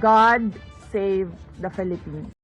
God save the Philippines.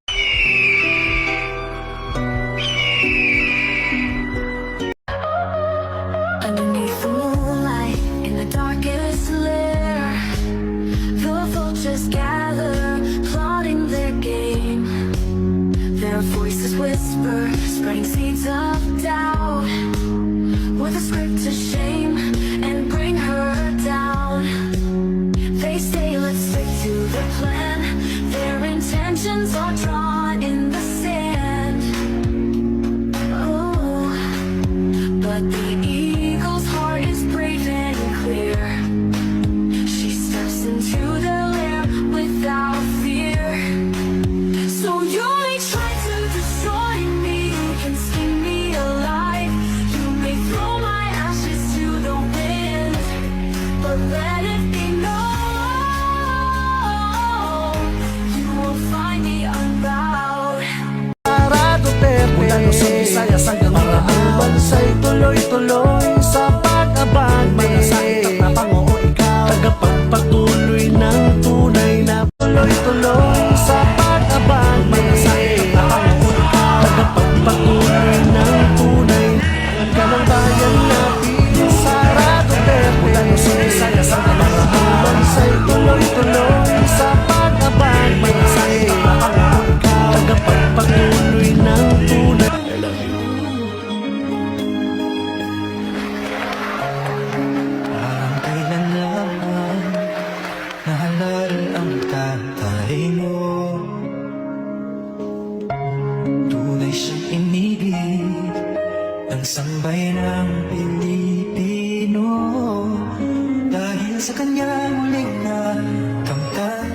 sa kanya muling nakamtan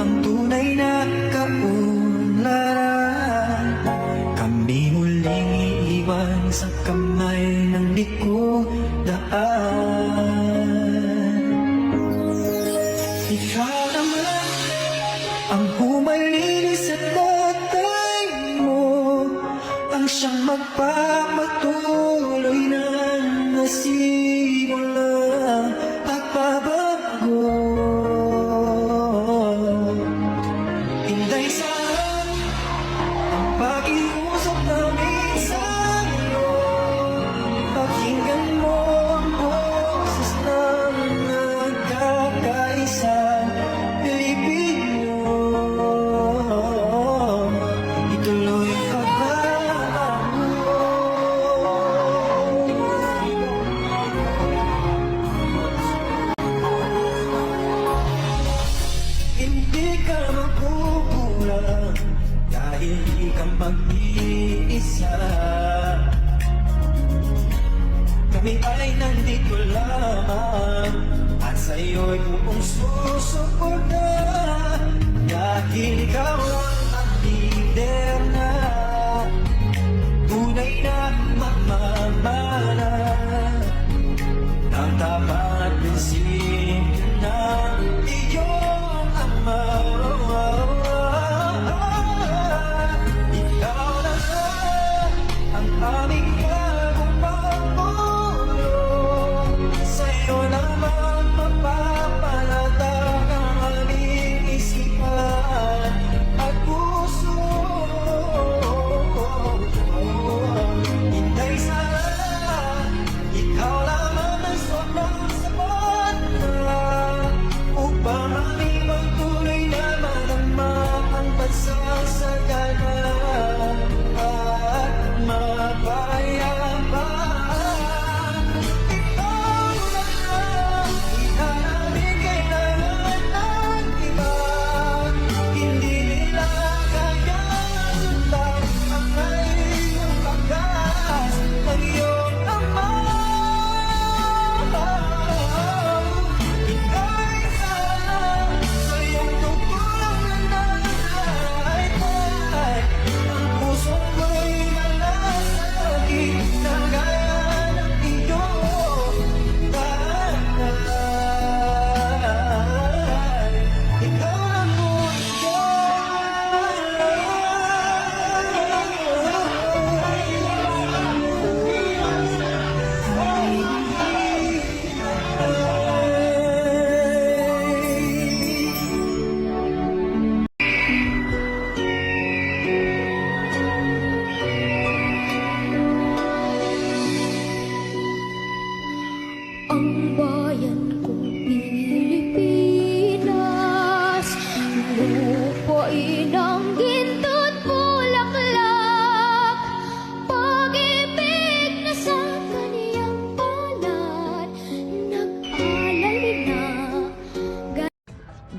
Ang tunay na kaunlaran. Kami muling iiwan sa kamay ng liko daan. Ikaw naman ang humalilis at tatay mo. Ang siyang magpapatuloy ng nasira.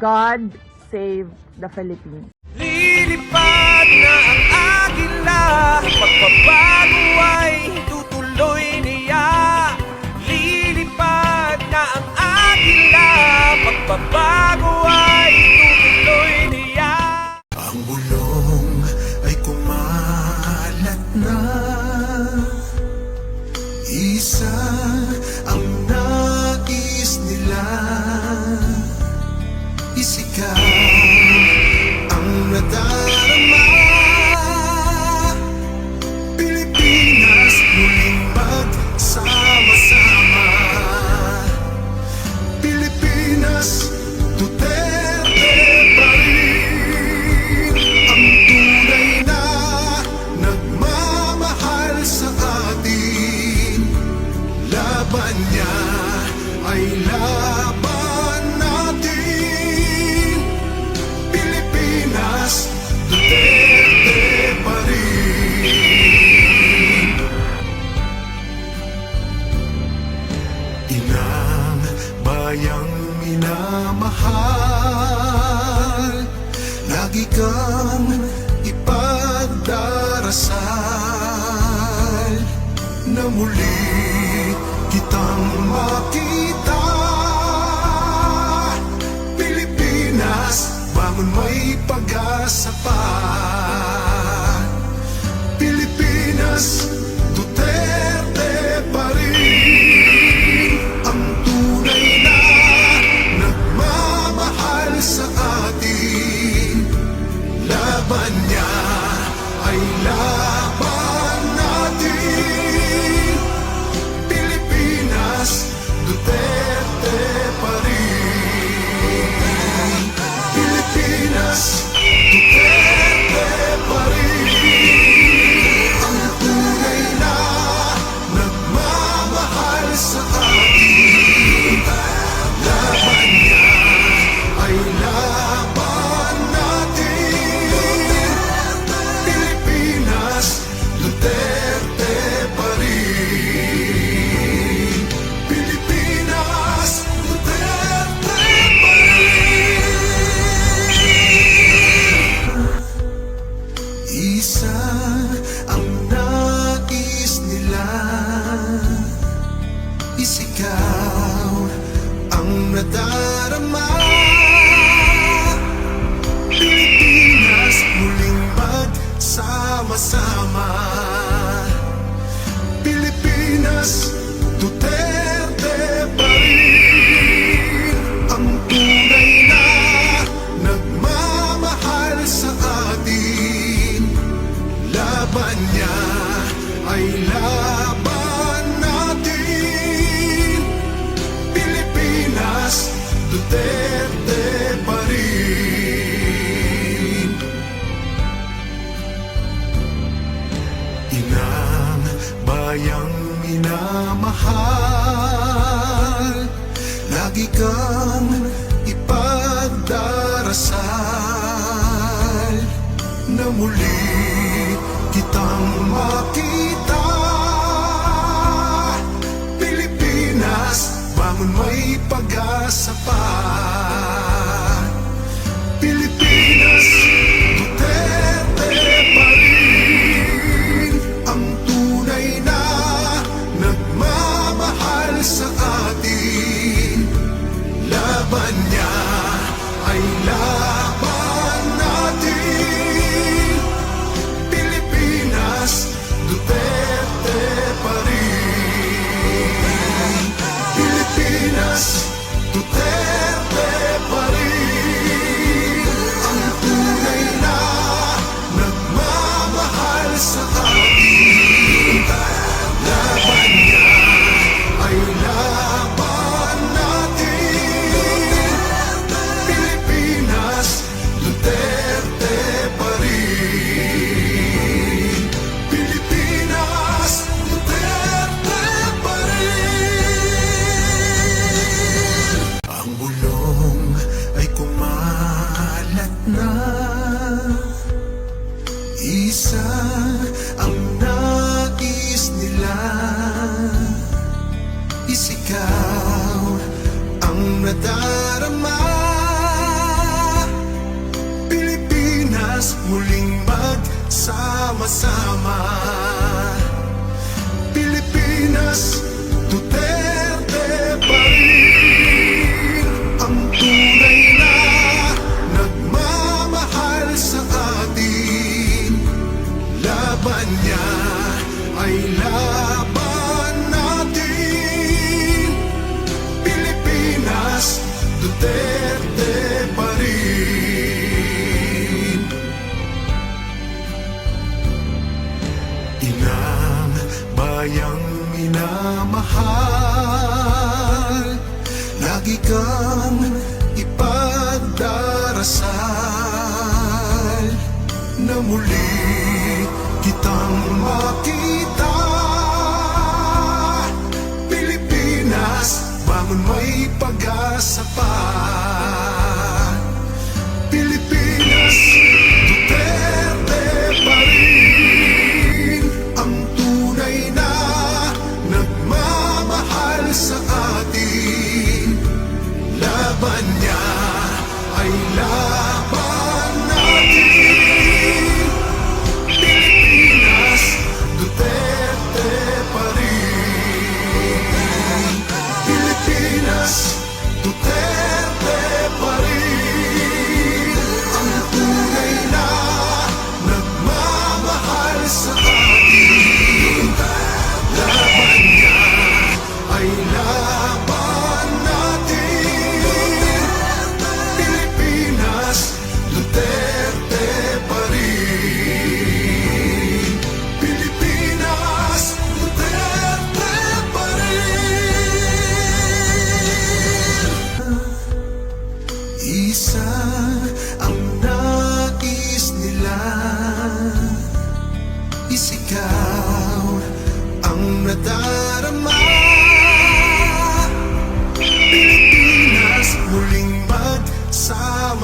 God save the Philippines. Lilipad na ang agila, pagbabago ay tutuloy niya. Lilipad na ang agila, pagbabago ay mahal. Lagi kang ipagdarasal. Na muli kitang makita. Pilipinas, bangon may pag-asa pa. Pilipinas, ikaw ang nadarama. Pilipinas muling magsama-sama. Pilipinas, tutel pag-ibig kang ipagdarasal na muli kitang makita. Pilipinas, bangon may pag-asa pa. my. Inang bayang minamahal. Lagi kang ipagdarasal Na muli kitang makita. Pilipinas, bangon may pag-asa pa.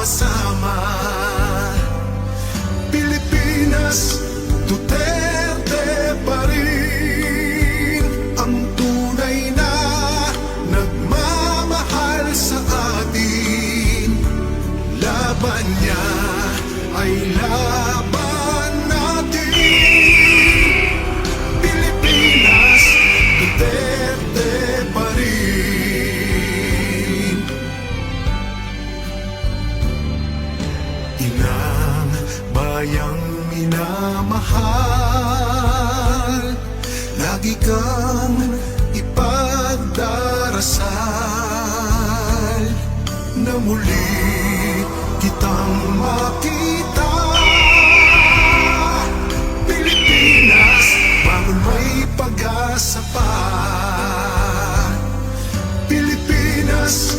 Magsama-sama Pilipinas, Duterte pa rin Ang tunay na nagmamahal sa atin. Laban niya ay laban minamahal Lagi kang ipagdarasal. Na muli kitang makita. Pilipinas, bangon may pag-asa pa. Pilipinas,